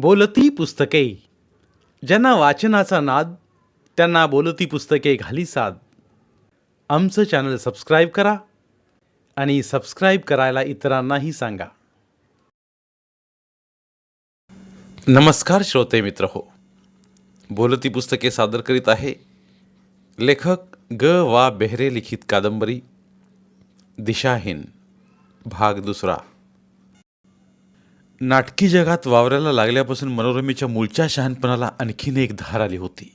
बोलती पुस्तके. ज्यांना वाचनाचा नाद त्यांना बोलती पुस्तके घाली साद. आमचं चॅनल सबस्क्राईब करा आणि सबस्क्राईब करायला इतरांनाही सांगा. नमस्कार श्रोते मित्र हो. बोलती पुस्तके सादर करीत आहे लेखक ग. वा. बेहरे लिखित कादंबरी दिशाहीन भाग दुसरा. नाटकी जगात वावरायला लागल्यापासून मनोरमेच्या मूळच्या शहाणपणाला आणखीन एक धार आली होती.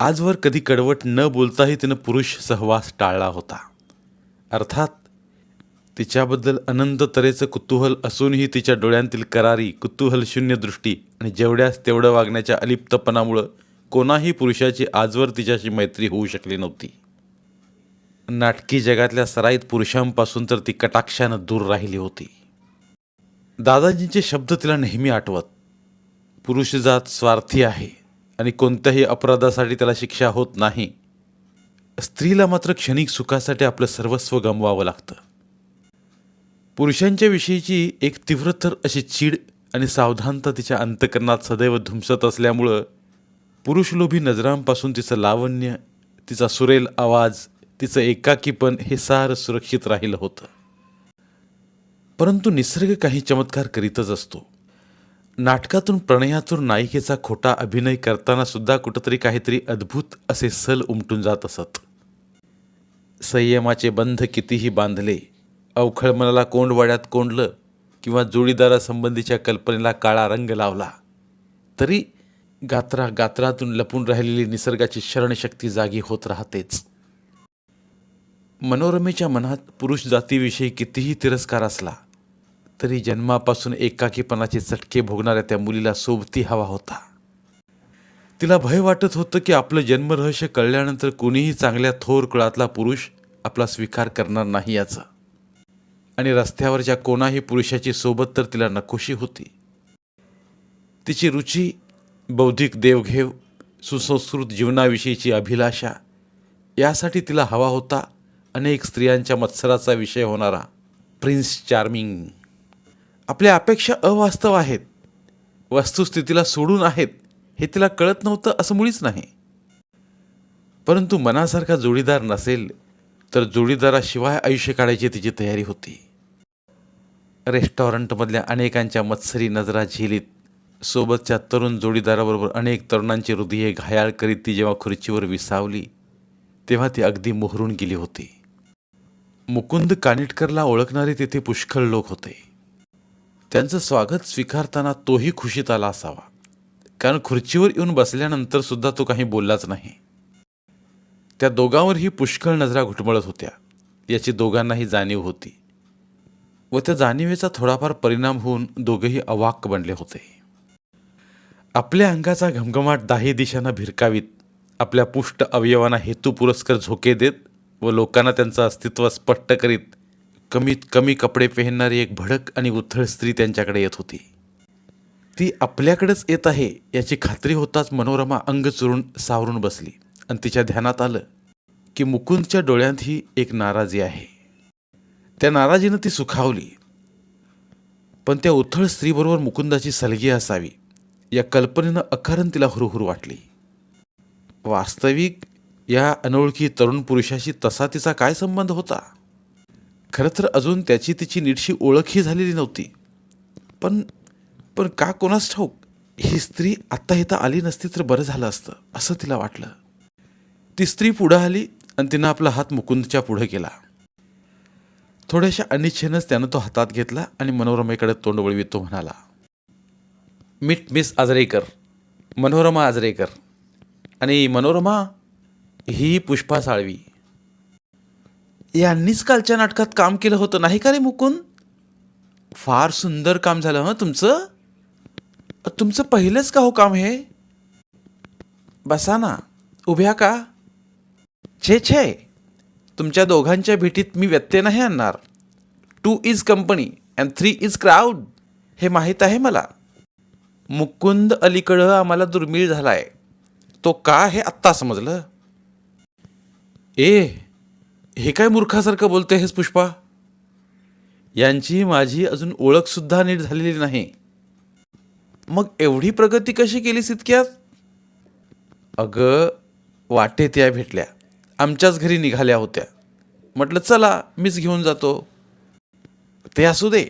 आजवर कधी कडवट न बोलताही तिनं पुरुष सहवास टाळला होता. अर्थात तिच्याबद्दल अनंत तऱ्हेचं कुतूहल असूनही तिच्या डोळ्यांतील करारी कुतूहल शून्य दृष्टी आणि जेवढ्यास तेवढं वागण्याच्या अलिप्तपणामुळं कोणाही पुरुषाची आजवर तिच्याशी मैत्री होऊ शकली नव्हती. नाटकी जगातल्या सराईत पुरुषांपासून तर ती कटाक्षानं दूर राहिली होती. दादाजींचे शब्द तिला नेहमी आठवत. पुरुष जात स्वार्थी आहे आणि कोणत्याही अपराधासाठी त्याला शिक्षा होत नाही. स्त्रीला मात्र क्षणिक सुखासाठी आपलं सर्वस्व गमवावं लागतं. पुरुषांच्या विषयीची एक तीव्रतर अशी चीड आणि सावधानता तिच्या अंतकरणात सदैव धुमसत असल्यामुळं पुरुषलोभी नजरांपासून तिचं लावण्य तिचा सुरेल आवाज तिचं एकाकीपण हे सारं सुरक्षित राहिलं होतं. परंतु निसर्ग काही चमत्कार करीतच असतो. नाटकातून प्रणयातून नायिकेचा खोटा अभिनय करताना सुद्धा कुठंतरी काहीतरी अद्भुत असे सल उमटून जात असत. संयमाचे बंध कितीही बांधले अवखळ मनाला कोंडवाड्यात कोंडलं किंवा जोडीदारासंबंधीच्या कल्पनेला काळा रंग लावला तरी गात्रा गात्रातून लपून राहिलेली निसर्गाची शरणशक्ती जागी होत राहतेच. मनोरमेच्या मनात पुरुष जातीविषयी कितीही तिरस्कार असला तरी जन्मापासून एकाकीपणाचे चटके भोगणाऱ्या त्या मुलीला सोबती हवा होता. तिला भय वाटत होतं की आपलं जन्मरहस्य कळल्यानंतर कोणीही चांगल्या थोर कुळातला पुरुष आपला स्वीकार करणार नाही याचा. आणि रस्त्यावरच्या कोणाही पुरुषाची सोबत तर तिला नकोशी होती. तिची रुची बौद्धिक देवघेव सुसंस्कृत जीवनाविषयीची अभिलाषा यासाठी तिला हवा होता अनेक स्त्रियांच्या मत्सराचा विषय होणारा प्रिन्स चार्मिंग. आपल्या अपेक्षा अवास्तव आहेत. वस्तुस्थितीला सोडून आहेत हे तिला कळत नव्हतं असं मुळीच नाही. परंतु मनासारखा जोडीदार नसेल तर जोडीदाराशिवाय आयुष्य काढायची तिची तयारी होती. रेस्टॉरंटमधल्या अनेकांच्या मत्सरी नजरा झेलीत सोबतच्या तरुण जोडीदाराबरोबर अनेक तरुणांची हृदये घायाळ करीत ती जेव्हा खुर्चीवर विसावली तेव्हा ती अगदी मोहरून गेली होती. मुकुंद कानिटकरला ओळखणारे तेथे पुष्कळ लोक होते. त्यांचं स्वागत स्वीकारताना तोही खुशीत आला असावा. कारण खुर्चीवर येऊन बसल्यानंतर सुद्धा तो काही बोललाच नाही. त्या दोघांवरही पुष्कळ नजरा घुटमळत होत्या. याची दोघांनाही जाणीव होती. व त्या जाणीवेचा थोडाफार परिणाम होऊन दोघेही अवाक बनले होते. आपल्या अंगाचा घमघमाट दाही दिशांना भिरकावीत आपल्या पुष्ट अवयवांना हेतू पुरस्कार झोके देत व लोकांना त्यांचं अस्तित्व स्पष्ट करीत कमीत कमी कपडे पेहनणारी एक भडक आणि उथळ स्त्री त्यांच्याकडे येत होती. ती आपल्याकडेच येत आहे याची खात्री होताच मनोरमा अंग चुरून सावरून बसली आणि तिच्या ध्यानात आलं की मुकुंदच्या डोळ्यांतही एक नाराजी आहे. त्या नाराजीनं ती सुखावली. पण त्या उथळ स्त्रीबरोबर मुकुंदाची सलगी असावी या कल्पनेनं अकारण तिला हुरुहुरू वाटली. वास्तविक या अनोळखी तरुण पुरुषाशी तसा तिचा काय संबंध होता? खरं तर अजून त्याची तिची नीटशी ओळखही झालेली नव्हती. पण पण का कोणास ठाऊक ही स्त्री आत्ता इथं आली नसती तर बरं झालं असतं असं तिला वाटलं. ती स्त्री पुढं आली आणि तिनं आपला हात मुकुंदच्या पुढं केला. थोड्याशा अनिच्छेनंच त्यानं तो हातात घेतला आणि मनोरमेकडे तोंड वळवीत तो म्हणाला मिट मिस आजरेकर मनोरमा आजरेकर. आणि मनोरमा ही पुष्पा साळवी. यांनीच कालच्या नाटकात काम केलं होतं नाही का रे मुकुंद? फार सुंदर काम झालं हं तुमचं? तुमचं पहिलंच का हो काम हे? बसा ना उभ्या का? छे छे. तुमच्या दोघांच्या भेटीत मी व्यत्यय नाही आणणार. Two is company and three is crowd हे माहीत आहे मला? मुकुंद अलीकडं आम्हाला दुर्मिळ झालाय. तो का हे आत्ता समजलं? ए हे काय मूर्खासारखं बोलते हेच पुष्पा? यांची माझी अजून ओळखसुद्धा नीट झालेली नाही. मग एवढी प्रगती कशी केलीस इतक्यात? अगं वाटे त्या भेटल्या. आमच्याच घरी निघाल्या होत्या. म्हटलं चला मीच घेऊन जातो. ते असू दे.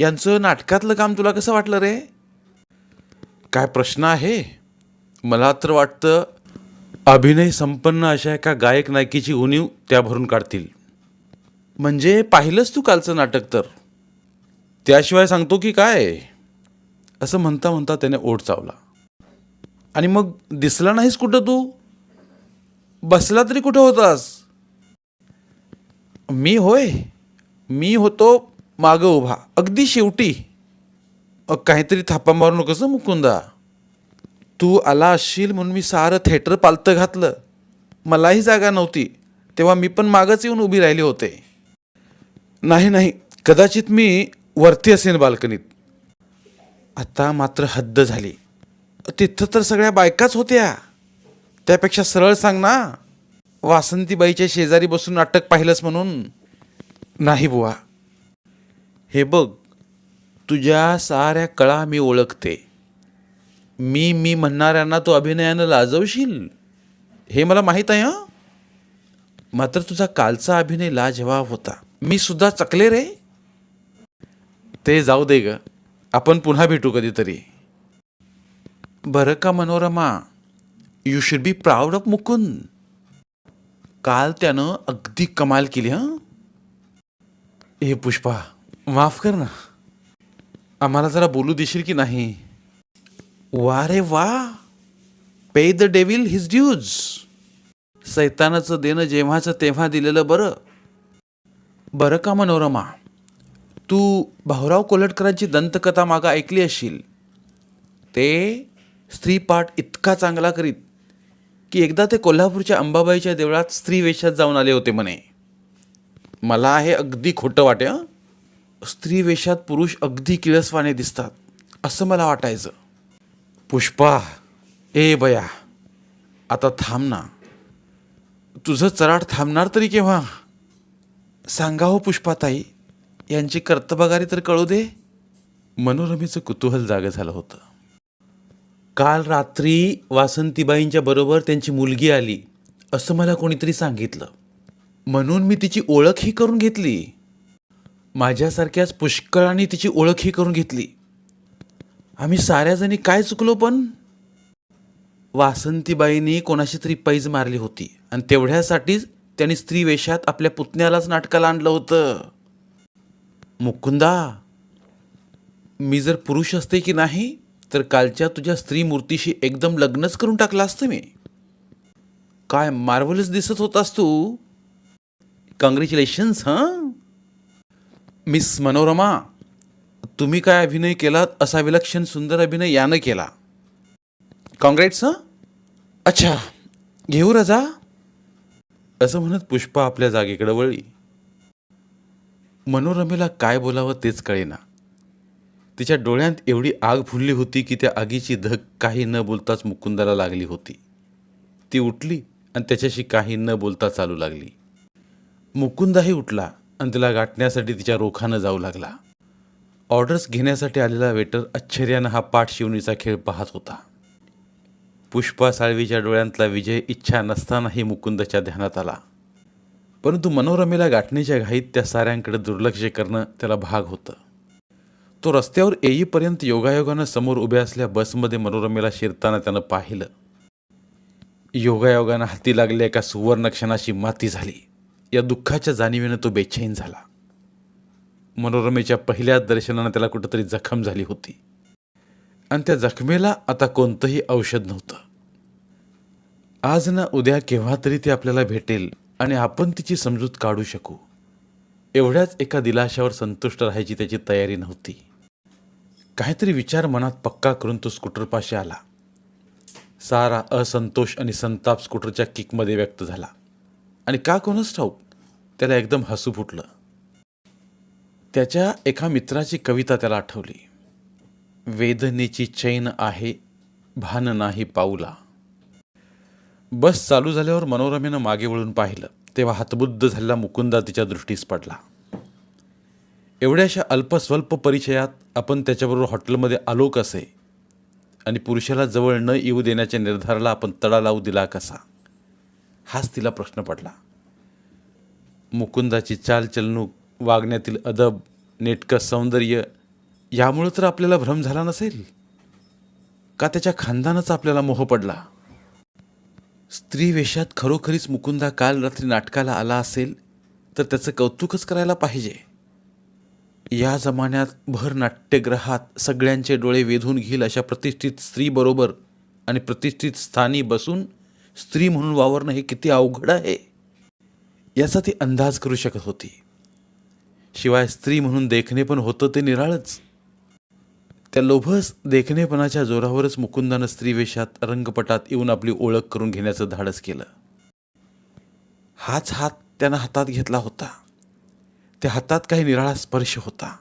यांचं नाटकातलं काम तुला कसं वाटलं रे? काय प्रश्न आहे? मला तर वाटतं अभिनय संपन्न अशा एका गायक नायकीची उणीव त्या भरून काढतील. म्हणजे पाहिलंच तू कालचं नाटक तर. त्याशिवाय सांगतो की काय? असं म्हणता म्हणता त्याने ओढ चावला. आणि मग दिसला नाहीस कुठं तू? बसला तरी कुठं होतास? मी होय. मी होतो मागं उभा. अगदी शेवटी. काहीतरी थापा मारू नकोस मुकुंदा. तू आला असशील म्हणून मी सारं थेटर पालतं घातलं. मलाही जागा नव्हती. तेव्हा मी पण मागच येऊन उभी राहिली होते. नाही नाही. कदाचित मी वरती असेन बाल्कनीत. आता मात्र हद्द झाली. तिथं तर सगळ्या बायकाच होत्या. त्यापेक्षा सरळ सांग ना. वासंतीबाईच्या शेजारी बसून नाटक पाहिलंस म्हणून. नाही बुवा. हे बघ. तुझ्या साऱ्या कळा मी ओळखते. मी मी म्हणणाऱ्यांना तू अभिनयानं लाजवशील? हे मला माहीत आहे हां? मात्र तुझा कालचा अभिनय लाजवाब होता. मी सुद्धा चकले रे. ते जाऊ दे ग. आपण पुन्हा भेटू कधीतरी. बरं का Manorama? You should be proud of Mukund. काल त्यानं अगदी कमाल केली हं? हे पुष्पा माफ कर ना. आम्हाला जरा बोलू देशील की नाही? वा रे वा pay the devil his dues सैतानाचं देणं जेव्हाचं तेव्हा दिलेलं बरं. बरं का मनोरमा तू भाऊराव कोलटकरांची दंतकथा मागं ऐकली असशील ते स्त्रीपाठ इतका चांगला करीत की एकदा ते कोल्हापूरच्या अंबाबाईच्या देवळात स्त्री वेशात जाऊन आले होते म्हणे. मला हे अगदी खोटं वाटे स्त्री वेशात पुरुष अगदी किळसवाने दिसतात असं मला वाटायचं. पुष्पा ए बया आता थांब ना. तुझं चराट थांबणार तरी केव्हा? सांगा हो पुष्पाताई यांची कर्तबगारी तर कळू दे. मनोरमेचं कुतूहल जागं झालं होतं. काल रात्री वासंतीबाईंच्या बरोबर त्यांची मुलगी आली असं मला कोणीतरी सांगितलं. म्हणून मी तिची ओळखही करून घेतली. माझ्यासारख्याच पुष्कळांनी तिची ओळखही करून घेतली. आम्ही साऱ्याजणी काय चुकलो पण? वासंतीबाईंनी कोणाशी तरी पैज मारली होती आणि तेवढ्यासाठीच त्यांनी स्त्री वेशात आपल्या पुतण्यालाच नाटकाला आणलं होतं. मुकुंदा मी जर पुरुष असते की नाही तर कालच्या तुझ्या स्त्री मूर्तीशी एकदम लग्नच करून टाकलं असतं मी. काय मार्वलच दिसत होतास तू? कॉंग्रॅच्युलेशन्स हां? मिस मनोरमा तुम्ही काय अभिनय केलात? असा विलक्षण सुंदर अभिनय यानं केला. कॉंग्रेट्स अच्छा. घेऊ रजा? असं म्हणत पुष्पा आपल्या जागेकडे वळली. मनोरमेला काय बोलावं तेच कळेना. तिच्या डोळ्यात एवढी आग फुलली होती की त्या आगीची धग काही न बोलताच मुकुंदाला लागली होती. ती उठली आणि त्याच्याशी काही न बोलता चालू लागली. मुकुंदाही उठला आणि तिला गाठण्यासाठी तिच्या रोखानं जाऊ लागला. ऑर्डर्स घेण्यासाठी आलेला वेटर आश्चर्यानं हा पाठ शिवणीचा खेळ पाहत होता. पुष्पा साळवीच्या डोळ्यांतला विजय इच्छा नसतानाही मुकुंदच्या ध्यानात आला. परंतु मनोरमेला गाठण्याच्या घाईत त्या साऱ्यांकडे दुर्लक्ष करणं त्याला भाग होतं. तो रस्त्यावर येईपर्यंत योगायोगानं समोर उभ्या असल्या बसमध्ये मनोरमेला शिरताना त्यानं पाहिलं. योगायोगानं हाती लागल्या एका सुवर्ण क्षणाची माती झाली. या दुःखाच्या जाणीवेनं तो बेचैन झाला. मनोरमेच्या पहिल्याच दर्शनानं त्याला कुठंतरी जखम झाली होती. आणि त्या जखमेला आता कोणतंही औषध नव्हतं. आज ना उद्या केव्हा तरी ती आपल्याला भेटेल आणि आपण तिची समजूत काढू शकू. एवढ्याच एका दिलाशावर संतुष्ट राहायची त्याची तयारी नव्हती. काहीतरी विचार मनात पक्का करून तो स्कूटरपाशी आला. सारा असंतोष आणि संताप स्कूटरच्या किकमध्ये व्यक्त झाला. आणि का कोणच ठाऊक त्याला एकदम हसू फुटलं. त्याच्या एका मित्राची कविता त्याला आठवली. वेदनेची चैन आहे भान नाही पाऊला. बस चालू झाल्यावर मनोरमेनं मागे वळून पाहिलं. तेव्हा हातबुद्ध झालेला मुकुंदा तिच्या दृष्टीस पडला. एवढ्याशा अल्पस्वल्प परिचयात आपण त्याच्याबरोबर हॉटेलमध्ये आलो कसे? आणि पुरुषाला जवळ न येऊ देण्याच्या निर्धाराला आपण तडा लावू दिला कसा? हाच तिला प्रश्न पडला. मुकुंदाची चालचलणूक वागण्यातील अदब नेटकं सौंदर्य यामुळं तर आपल्याला भ्रम झाला नसेल? का त्याच्या खानदानाचा आपल्याला मोह पडला? स्त्री वेशात खरोखरीच मुकुंदा काल रात्री नाटकाला आला असेल तर त्याचं कौतुकच करायला पाहिजे. या जमान्यात भर नाट्यग्रहात सगळ्यांचे डोळे वेधून घेईल अशा प्रतिष्ठित स्त्रीबरोबर आणि प्रतिष्ठित स्थानी बसून स्त्री म्हणून वावरणं हे किती अवघड आहे? याचा ती अंदाज करू शकत होती. शिवाय स्त्री म्हणून देखणे पण होतं ते निराळच. त्या लोभस देखणेपणाच्या जोरावरच मुकुंदानं स्त्रीवेशात रंगपटात येऊन आपली ओळख करून घेण्याचं धाडस केलं. हाच हात त्यानं हातात घेतला होता. त्या हातात काही निराळा स्पर्श होता.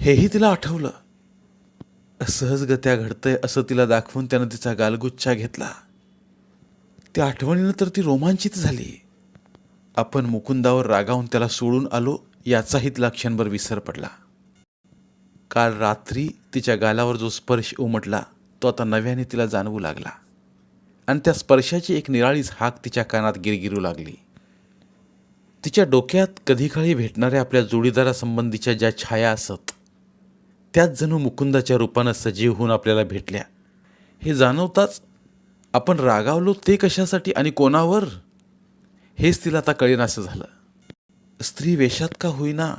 हेही तिला आठवलं. सहजगत्या घडतंय असं तिला दाखवून त्यानं तिचा गालगुच्छा घेतला. त्या आठवणीनं तर ती रोमांचित झाली. आपण मुकुंदावर रागावून त्याला सोडून आलो. याचाही तिला क्षणभर विसर पडला. काल रात्री तिच्या गालावर जो स्पर्श उमटला तो आता नव्याने तिला जाणवू लागला. आणि त्या स्पर्शाची एक निराळीच हाक तिच्या कानात गिरगिरू लागली. तिच्या डोक्यात कधीकाळी भेटणाऱ्या आपल्या जोडीदारासंबंधीच्या ज्या छाया असत त्याच जणू मुकुंदाच्या रूपानं सजीव होऊन आपल्याला भेटल्या. हे जाणवताच आपण रागावलो ते कशासाठी आणि कोणावर? हेच तिला आता कळेनासं झालं. स्त्री वेशात का होईना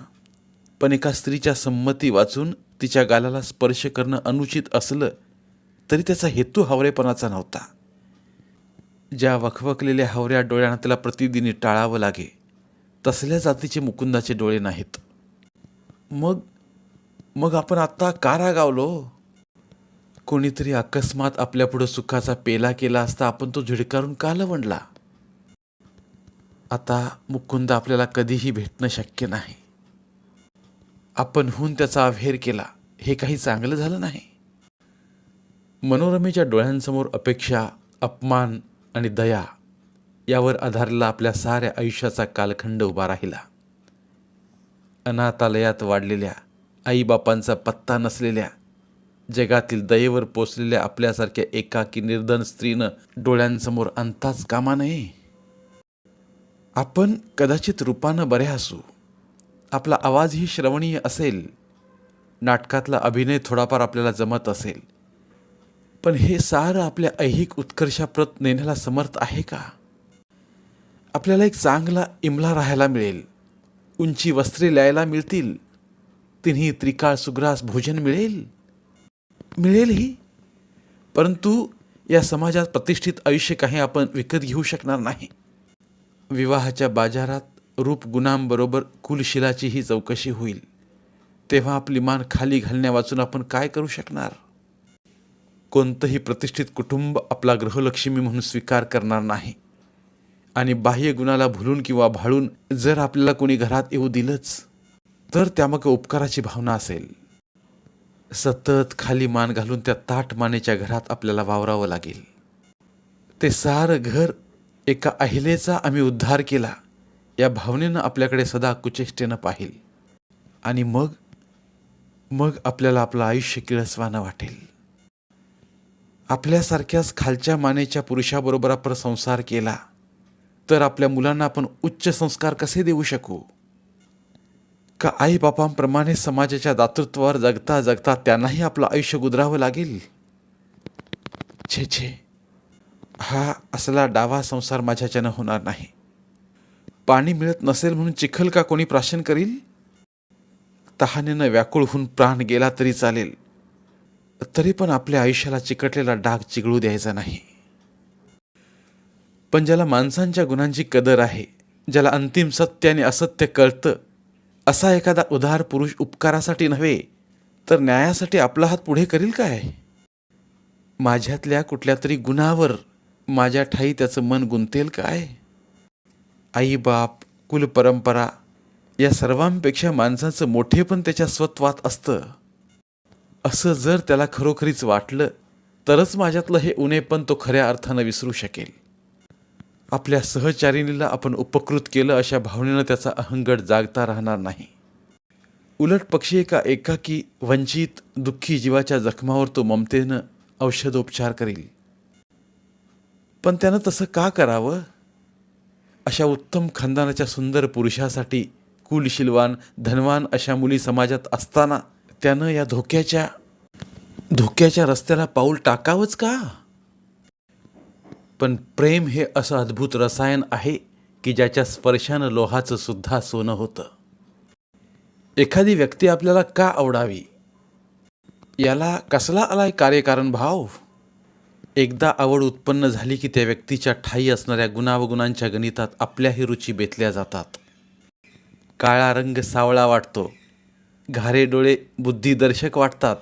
पण एका स्त्रीच्या संमती वाचून तिच्या गालाला स्पर्श करणं अनुचित असलं तरी त्याचा हेतू हावरेपणाचा नव्हता. ज्या वखवकलेल्या हावऱ्या डोळ्यांना त्याला प्रतिदिनी टाळावं लागे तसल्या जातीचे मुकुंदाचे डोळे नाहीत. मग मग आपण आत्ता का रागावलो? कोणीतरी अकस्मात आपल्यापुढं सुखाचा पेला केला असता आपण तो झिडकारून का लवणला आता मुकुंद आपल्याला कधीही भेटणं शक्य नाही. आपणहून त्याचा अभेर केला हे काही चांगलं झालं नाही. मनोरमेच्या डोळ्यांसमोर अपेक्षा अपमान आणि दया यावर आधारलेला आपल्या साऱ्या आयुष्याचा कालखंड उभा राहिला. अनाथालयात वाढलेल्या आईबापांचा पत्ता नसलेल्या जगातील दयेवर पोचलेल्या आपल्यासारख्या एकाकी निर्धन स्त्रीनं डोळ्यांसमोर अंताच कामा नये. आपण कदाचित रूपानं बरे असू. आपला आवाजही श्रवणीय असेल. नाटकातला अभिनय थोडाफार आपल्याला जमत असेल. पण हे सारं आपल्या ऐहिक उत्कर्षाप्रत नेण्याला समर्थ आहे का? आपल्याला एक चांगला इमला राहायला मिळेल. उंची वस्त्रे ल्यायला मिळतील. तिन्ही त्रिकाळ सुग्रास भोजन मिळेल? मिळेलही परंतु या समाजात प्रतिष्ठित आयुष्य काही आपण विकत घेऊ शकणार नाही. विवाहाच्या बाजारात रूप गुणांबरोबर कुलशिलाचीही चौकशी होईल. तेव्हा आपली मान खाली घालण्या वाचून आपण काय करू शकणार? कोणतंही प्रतिष्ठित कुटुंब आपला गृहलक्ष्मी म्हणून स्वीकार करणार नाही. आणि बाह्य गुणाला भुलून किंवा भाळून जर आपल्याला कोणी घरात येऊ दिलंच तर त्यामग उपकाराची भावना असेल. सतत खाली मान घालून त्या ताट मानेच्या घरात आपल्याला वावरावं लागेल. ते सारं घर एका अहिलेचा आम्ही उद्धार केला या भावनेनं आपल्याकडे सदा कुचेष्टेनं पाहिल. आणि मग मग आपल्याला आपलं आयुष्य किळसवानं वाटेल. आपल्यासारख्याच खालच्या मानेच्या पुरुषाबरोबर आपण संसार केला तर आपल्या मुलांना आपण उच्च संस्कार कसे देऊ शकू? का आई बापांप्रमाणे समाजाच्या दातृत्वावर जगता जगता त्यांनाही आपलं आयुष्य गुजरावं लागेल? छे छे. हा असला डावा संसार माझ्याच्यानं होणार नाही. पाणी मिळत नसेल म्हणून चिखल का कोणी प्राशन करील? तहानेनं व्याकुळ होऊन प्राण गेला तरी चालेल. तरी पण आपल्या आयुष्याला चिकटलेला डाग चिघळू द्यायचा नाही. पण ज्याला माणसांच्या गुणांची कदर आहे ज्याला अंतिम सत्य आणि असत्य कळतं असा एखादा उदार पुरुष उपकारासाठी नव्हे तर न्यायासाठी आपला हात पुढे करील काय? माझ्यातल्या कुठल्या तरी गुणावर माझ्या ठाई त्याचं मन गुंतेल काय? आई बाप कुलपरंपरा या सर्वांपेक्षा माणसाचं मोठेपण त्याच्या स्वत्वात असतं. असं जर त्याला खरोखरीच वाटलं तरच माझ्यातलं हे उणेपण तो खऱ्या अर्थानं विसरू शकेल. आपल्या सहचारिणीला आपण उपकृत केलं अशा भावनेनं त्याचा अहंगड जागता राहणार नाही. उलट पक्षी एका एकाकी वंचित दुःखी जीवाच्या जखमावर तो ममतेनं औषधोपचार करील. पण त्यानं तसं का करावं? अशा उत्तम खानदानाच्या सुंदर पुरुषासाठी कुलशिलवान धनवान अशा मुली समाजात असताना त्यानं या धोक्याच्या धोक्याच्या रस्त्याला पाऊल टाकावंच का? पण प्रेम हे असं अद्भुत रसायन आहे की ज्याच्या स्पर्शानं लोहाचं सुद्धा सोनं होतं. एखादी व्यक्ती आपल्याला का आवडावी? याला कसला आलाय कार्यकारण भाव? एकदा आवड उत्पन्न झाली की त्या व्यक्तीच्या ठाई असणाऱ्या गुणावगुणांच्या गणितात आपल्याही रुची बेतल्या जातात. काळा रंग सावळा वाटतो. घारे डोळे बुद्धिदर्शक वाटतात.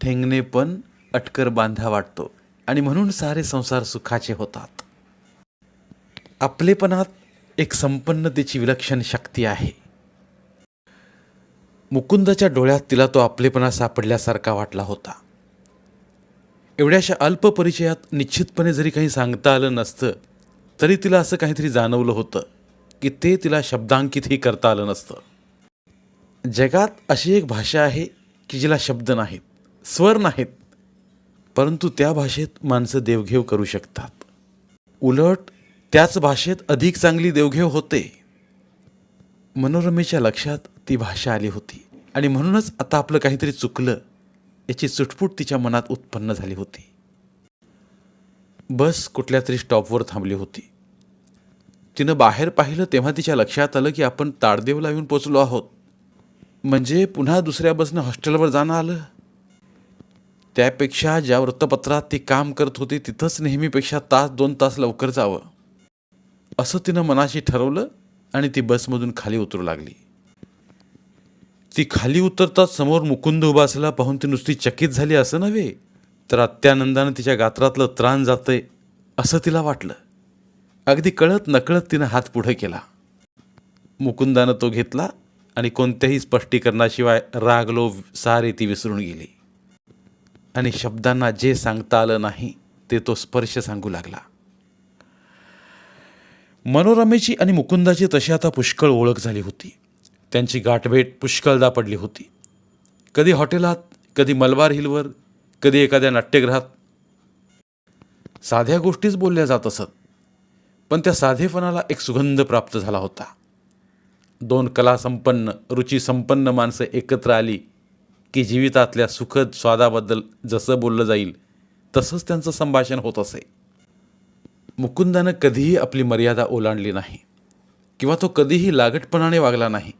ठेंगणे पण अटकर बांधा वाटतो आणि म्हणून सारे संसार सुखाचे होतात. आपलेपणात एक संपन्नतेची विलक्षण शक्ती आहे. मुकुंदाच्या डोळ्यात तिला तो आपलेपणा सापडल्यासारखा वाटला होता. एवढ्याशा अल्प परिचयात निश्चितपणे जरी काही सांगता आलं नसतं तरी तिला असं काहीतरी जाणवलं होतं की ते तिला शब्दांकितही करता आलं नसतं. जगात अशी एक भाषा आहे की जिला शब्द नाहीत स्वर नाहीत परंतु त्या भाषेत माणसं देवघेव करू शकतात. उलट त्याच भाषेत अधिक चांगली देवघेव होते. मनोरमेच्या लक्षात ती भाषा आली होती. आणि म्हणूनच आता आपलं काहीतरी चुकलं याची चुटपुट तिच्या मनात उत्पन्न झाली होती. बस कुठल्या तरी स्टॉपवर थांबली होती. तिनं बाहेर पाहिलं तेव्हा तिच्या लक्षात आलं की आपण ताडदेवला येऊन पोचलो आहोत. म्हणजे पुन्हा दुसऱ्या बसनं हॉस्टेलवर जाणं आलं? त्यापेक्षा ज्या वृत्तपत्रात ती काम करत होती तिथंच नेहमीपेक्षा तास दोन तास लवकर जावं. असं तिनं मनाशी ठरवलं आणि ती बसमधून खाली उतरू लागली. ती खाली उतरताच समोर मुकुंद उभा असला पाहून ती नुसती चकित झाली असं नव्हे तर अत्यानंदानं तिच्या गात्रातलं त्राण जातंय असं तिला वाटलं. अगदी कळत नकळत तिनं हात पुढे केला. मुकुंदानं तो घेतला आणि कोणत्याही स्पष्टीकरणाशिवाय रागलो सारे ती विसरून गेली. आणि शब्दांना जे सांगता आलं नाही ते तो स्पर्श सांगू लागला. मनोरमेची आणि मुकुंदाची तशी आता पुष्कळ ओळख झाली होती. त्यांची गाठभेट पुष्कळदा पडली होती. कधी हॉटेलात कधी मलबार हिलवर कधी एखाद्या नाट्यगृहात. साध्या गोष्टीच बोलल्या जात असत पण त्या साधेपणाला एक सुगंध प्राप्त झाला होता. दोन कलासंपन्न रुचीसंपन्न माणसं एकत्र आली की जीवितातल्या सुखद स्वादाबद्दल जसं बोललं जाईल तसंच त्यांचं संभाषण होत असे. मुकुंदानं कधीही आपली मर्यादा ओलांडली नाही किंवा तो कधीही लागटपणाने वागला नाही.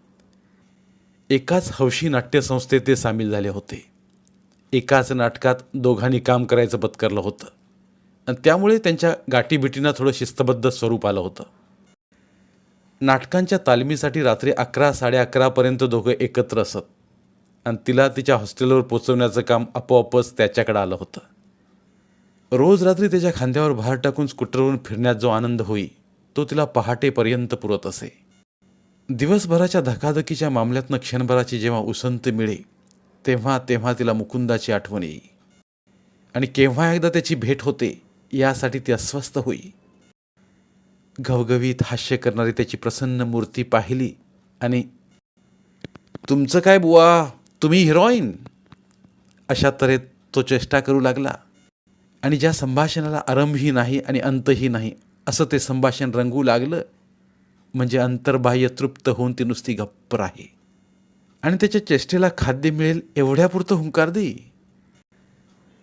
एकाच हौशी नाट्यसंस्थेत ते सामील झाले होते. एकाच नाटकात दोघांनी काम करायचं पत्करलं होतं. आणि त्यामुळे त्यांच्या गाठीबिटींना थोडं शिस्तबद्ध स्वरूप आलं होतं. नाटकांच्या तालमीसाठी रात्री अकरा साडे अकरापर्यंत दोघं एकत्र असत. आणि तिला तिच्या हॉस्टेलवर पोचवण्याचं काम आपोआपच त्याच्याकडे आलं होतं. रोज रात्री त्याच्या खांद्यावर भार टाकून स्कूटरवरून फिरण्यात जो आनंद होई तो तिला पहाटेपर्यंत पुरत असे. दिवसभराच्या धकाधकीच्या मामल्यातनं क्षणभराची जेव्हा उसंत मिळे तेव्हा तेव्हा तिला मुकुंदाची आठवण येई आणि केव्हा एकदा त्याची भेट होते यासाठी ती अस्वस्थ होई घवघवीत हास्य करणारी त्याची प्रसन्न मूर्ती पाहिली आणि तुमचं काय बुवा? तुम्ही हिरोईन? अशा तऱ्हेत तो चेष्टा करू लागला. आणि ज्या संभाषणाला आरंभही नाही आणि अंतही नाही असं ते संभाषण रंगू लागलं. म्हणजे अंतर्बाह्य तृप्त होऊन ती नुसती गप्प आहे आणि त्याच्या चेष्टेला खाद्य मिळेल एवढ्यापुरतं हुंकार देई.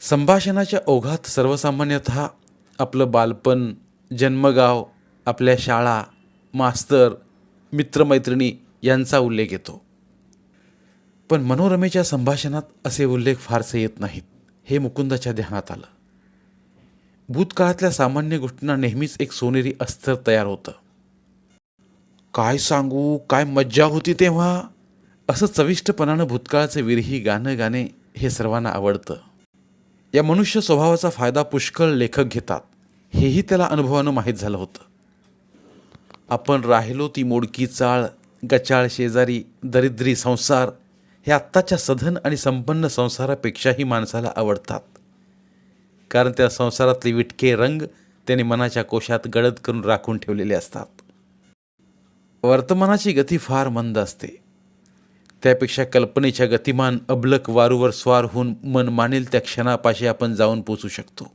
संभाषणाच्या ओघात सर्वसामान्यत आपलं बालपण जन्मगाव आपल्या शाळा मास्तर मित्रमैत्रिणी यांचा उल्लेख येतो. पण मनोरमेच्या संभाषणात असे उल्लेख फारसे येत नाहीत हे मुकुंदाच्या ध्यानात आलं. भूतकाळातल्या सामान्य गोष्टींना नेहमीच एक सोनेरी अस्तर तयार होतं. काय सांगू काय मज्जा होती तेव्हा? असं चविष्टपणानं भूतकाळाचं विरही गाणं गाणे हे सर्वांना आवडतं. या मनुष्य स्वभावाचा फायदा पुष्कळ लेखक घेतात. हेही त्याला अनुभवानं माहीत झालं होतं. आपण राहिलो ती मोडकी चाळ गचाळ शेजारी दरिद्री संसार हे आत्ताच्या सधन आणि संपन्न संसारापेक्षाही माणसाला आवडतात. कारण त्या संसारातले विटके रंग त्याने मनाच्या कोशात गडद करून राखून ठेवलेले असतात. वर्तमानाची गती फार मंद असते. त्यापेक्षा कल्पनेच्या गतिमान अबलक वारूवर स्वार होऊन मन मानेल त्या क्षणापाशी आपण जाऊन पोचू शकतो.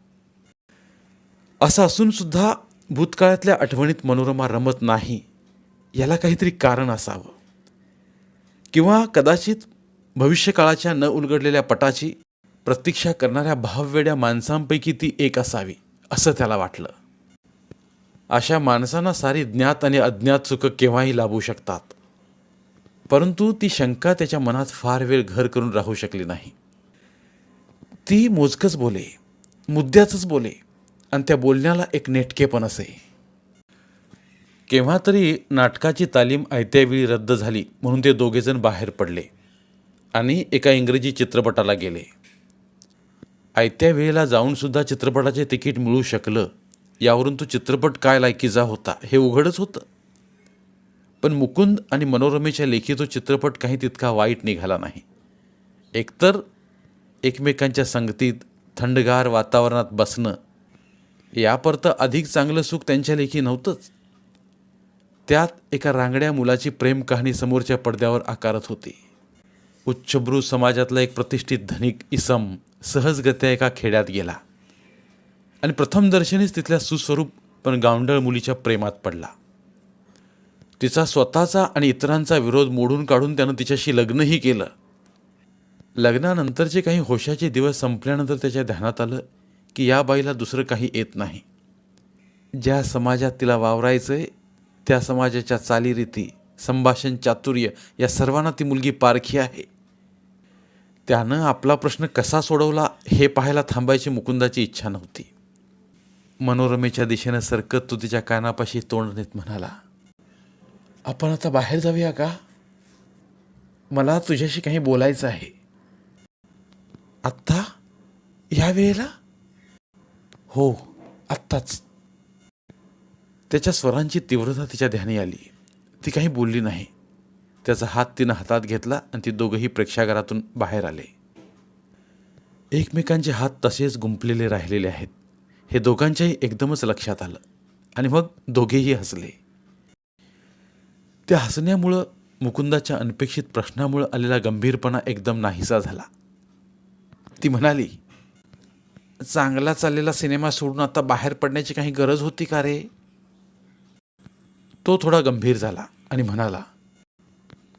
असं असूनसुद्धा भूतकाळातल्या आठवणीत मनोरमा रमत नाही याला काहीतरी कारण असावं. किंवा कदाचित भविष्यकाळाच्या न उलगडलेल्या पटाची प्रतीक्षा करणाऱ्या भाववेड्या माणसांपैकी ती एक असावी असं त्याला वाटलं. अशा माणसांना सारी ज्ञात आणि अज्ञात सुख केव्हाही लाभू शकतात. परंतु ती शंका त्याच्या मनात फार वेळ घर करून राहू शकली नाही. ती मोजकच बोले मुद्द्याचंच बोले आणि त्या बोलण्याला एक नेटकेपण असे. केव्हा तरी नाटकाची तालीम आयत्यावेळी रद्द झाली म्हणून ते दोघेजण बाहेर पडले आणि एका इंग्रजी चित्रपटाला गेले. आयत्या वेळेला जाऊनसुद्धा चित्रपटाचे तिकीट मिळू शकलं यावरून तो चित्रपट काय लायकीचा होता हे उघडच होतं. पण मुकुंद आणि मनोरमेच्या लेखी तो चित्रपट काही तितका वाईट निघाला नाही. एकतर एकमेकांच्या संगतीत थंडगार वातावरणात बसणं यापरतं अधिक चांगलं सुख त्यांच्या लेखी नव्हतंच. त्यात एका रांगड्या मुलाची प्रेम कहाणी समोरच्या पडद्यावर आकारत होती. उच्चभ्रू समाजातला एक प्रतिष्ठित धनिक इसम सहजगत्या एका खेड्यात गेला. आणि प्रथम दर्शनीच तिथल्या सुस्वरूप पण गावंढळ मुलीच्या प्रेमात पडला. तिचा स्वतःचा आणि इतरांचा विरोध मोडून काढून त्यानं तिच्याशी लग्नही केलं. लग्नानंतरचे काही होशाचे दिवस संपल्यानंतर त्याच्या ध्यानात आलं की या बाईला दुसरं काही येत नाही. ज्या समाजात तिला वावरायचं आहे त्या समाजाच्या चालीरीती संभाषण चातुर्य या सर्वांना ती मुलगी पारखी आहे. त्यानं आपला प्रश्न कसा सोडवला हे पाहायला थांबायची मुकुंदाची इच्छा नव्हती. मनोरमेच्या दिशेनं सरकत तो तिच्या कानापाशी तोंड नेत म्हणाला आपण आता बाहेर जाऊया का? मला तुझ्याशी काही बोलायचं आहे. आत्ता? या वेळेला? हो आत्ताच. त्याच्या स्वरांची तीव्रता तिच्या ध्यानी आली. ती काही बोलली नाही. त्याचा हात तिनं हातात घेतला आणि ती दोघंही प्रेक्षागारातून बाहेर आले. एकमेकांचे हात तसेच गुंपलेले राहिलेले आहेत. हे दोघांच्याही एकदमच लक्षात आलं आणि मग दोघेही हसले. त्या हसण्यामुळं मुकुंदाच्या अनपेक्षित प्रश्नामुळं आलेला गंभीरपणा एकदम नाहीसा झाला. ती म्हणाली चांगला चाललेला सिनेमा सोडून आता बाहेर पडण्याची काही गरज होती का रे? तो थोडा गंभीर झाला आणि म्हणाला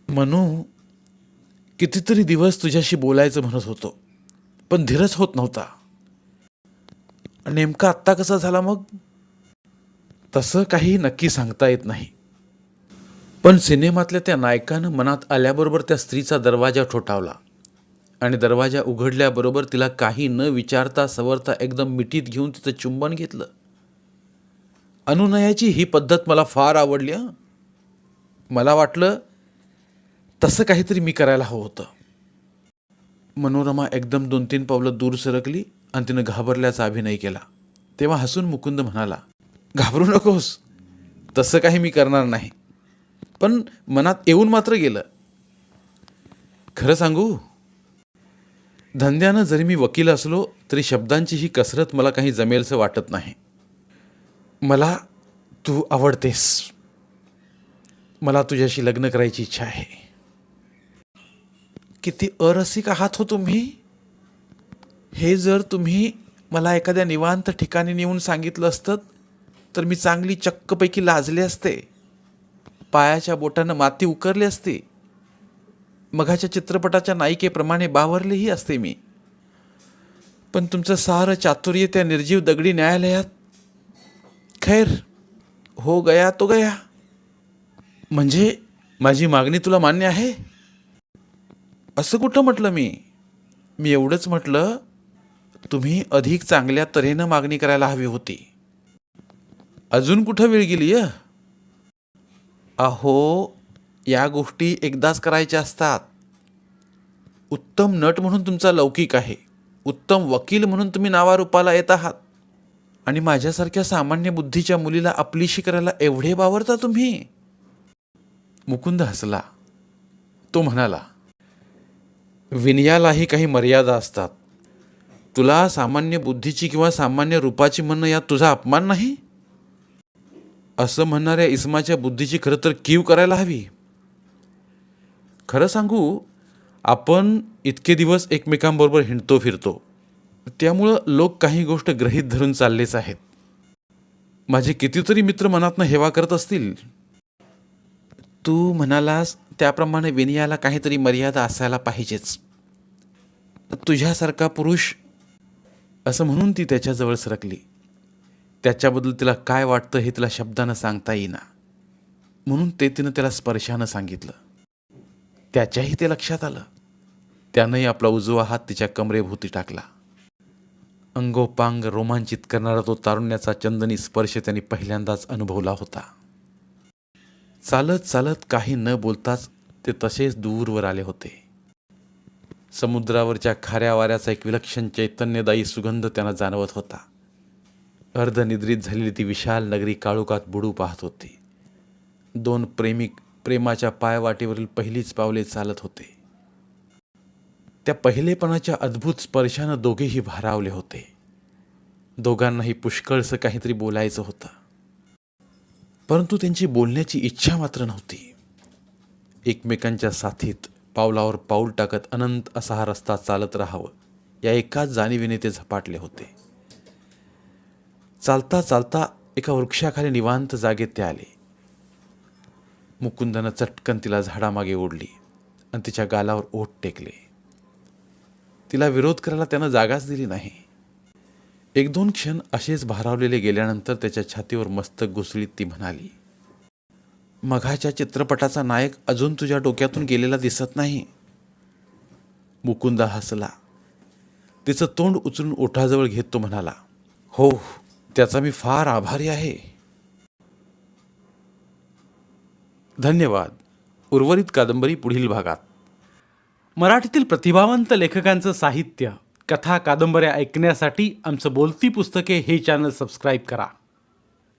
मनू कितीतरी दिवस तुझ्याशी बोलायचं म्हणत होतो पण धीरच होत नव्हता. नेमका आत्ता कसा झाला मग? तसं काही नक्की सांगता येत नाही. पण सिनेमातल्या त्या नायकानं मनात आल्याबरोबर त्या स्त्रीचा दरवाजा ठोठावला. आणि दरवाजा उघडल्याबरोबर तिला काही न विचारता सवरता एकदम मिठीत घेऊन तिचं चुंबन घेतलं. अनुनयाची ही पद्धत मला फार आवडली मला वाटलं तसं काहीतरी मी करायला हवं होतं. मनोरमा एकदम दोन तीन पावलं दूर सरकली. आणि तिनं घाबरल्याचा अभिनय केला. तेव्हा हसून मुकुंद म्हणाला घाबरू नकोस. तसं काही मी करणार नाही. पण मनात येऊन मात्र गेलं. खरं सांगू? धंद्यानं जरी मी वकील असलो तरी शब्दांची ही कसरत मला काही जमेलसं वाटत नाही. मला तू आवडतेस. मला तुझ्याशी लग्न करायची इच्छा आहे. किती अरसिक आहात हो तुम्ही. हे जर तुम्ही मला एखाद्या निवांत ठिकाणी नेऊन सांगितलं असतं तर मी चांगली चक्कपैकी लाजले असते. पायाच्या बोटानं माती उकरली असती. मघाच्या चित्रपटाच्या नायिकेप्रमाणे बावरलेही असते मी. पण तुमचं सारं चातुर्य त्या निर्जीव दगडी न्यायालयात? खैर हो गया तो गया. म्हणजे माझी मागणी तुला मान्य आहे? असं कुठं म्हटलं मी? मी एवढंच म्हटलं तुम्ही अधिक चांगल्या तऱ्हेनं मागणी करायला हवी होती. अजून कुठं वेळ गेली अहो या गोष्टी एकदाच करायच्या असतात. उत्तम नट म्हणून तुमचा लौकिक आहे. उत्तम वकील म्हणून तुम्ही नावारूपाला येत आहात. आणि माझ्यासारख्या सामान्य बुद्धीच्या मुलीला आपलीशी करायला एवढे बावरता तुम्ही? मुकुंद हसला. तो म्हणाला विनयालाही काही मर्यादा असतात. तुला सामान्य बुद्धीची किंवा सामान्य रूपाची म्हणणं यात तुझा अपमान नाही? असं म्हणणाऱ्या इस्माच्या बुद्धीची खरं तर कीव करायला हवी. खरं सांगू आपण इतके दिवस एकमेकांबरोबर हिंडतो फिरतो. त्यामुळं लोक काही गोष्ट ग्रहीत धरून चाललेच आहेत. माझे कितीतरी मित्र मनातनं हेवा करत असतील. तू म्हणालास त्याप्रमाणे विनयाला काहीतरी मर्यादा असायला पाहिजेच. तुझ्यासारखा पुरुष असं म्हणून ती त्याच्याजवळ सरकली. त्याच्याबद्दल तिला काय वाटतं हे तिला शब्दानं सांगता येईना. म्हणून ते तिनं त्याला स्पर्शानं सांगितलं. त्याच्याही ते लक्षात आलं. त्यानंही आपला उजवा हात तिच्या कमरेभोवती टाकला. अंगोपांग रोमांचित करणारा तो तारुण्याचा चंदनी स्पर्श त्यांनी पहिल्यांदाच अनुभवला होता. चालत चालत काही न बोलताच ते तसेच दूरवर आले होते. समुद्रावरच्या खाऱ्या वाऱ्याचा एक विलक्षण चैतन्यदायी सुगंध त्यांना जाणवत होता. अर्धनिद्रित झालेली ती विशाल नगरी काळोखात बुडू पाहत होती. दोन प्रेमिक प्रेमाच्या पायवाटेवरील पहिलीच पावले चालत होते. त्या पहिलेपणाच्या अद्भुत स्पर्शानं दोघेही भारावले होते. दोघांनाही पुष्कळसं काहीतरी बोलायचं होतं. परंतु त्यांची बोलण्याची इच्छा मात्र नव्हती. एकमेकांच्या साथीत पावलावर पाऊल टाकत अनंत असा हा रस्ता चालत राहावं. या एकाच जाणीवीने ते झपाटले होते. चालता चालता एका वृक्षाखाली निवांत जागेत ते आले. मुकुंदनं चटकन तिला झाडामागे ओढली आणि तिच्या गालावर ओठ टेकले. तिला विरोध करायला त्यानं जागाच दिली नाही. एक दोन क्षण असेच भारावलेले गेल्यानंतर त्याच्या छातीवर मस्तक घुसळीत ती म्हणाली मघाच्या चित्रपटाचा नायक अजून तुझ्या डोक्यातून गेलेला दिसत नाही. मुकुंदा हसला. तिचं तोंड उचलून ओठाजवळ घेत तो म्हणाला हो त्याचा मी फार आभारी आहे. धन्यवाद. उर्वरित कादंबरी पुढील भागात. मराठीतील प्रतिभावंत लेखकांचं साहित्य कथा कादंबऱ्या ऐकण्यासाठी आमचं बोलती पुस्तके हे चॅनल सबस्क्राईब करा.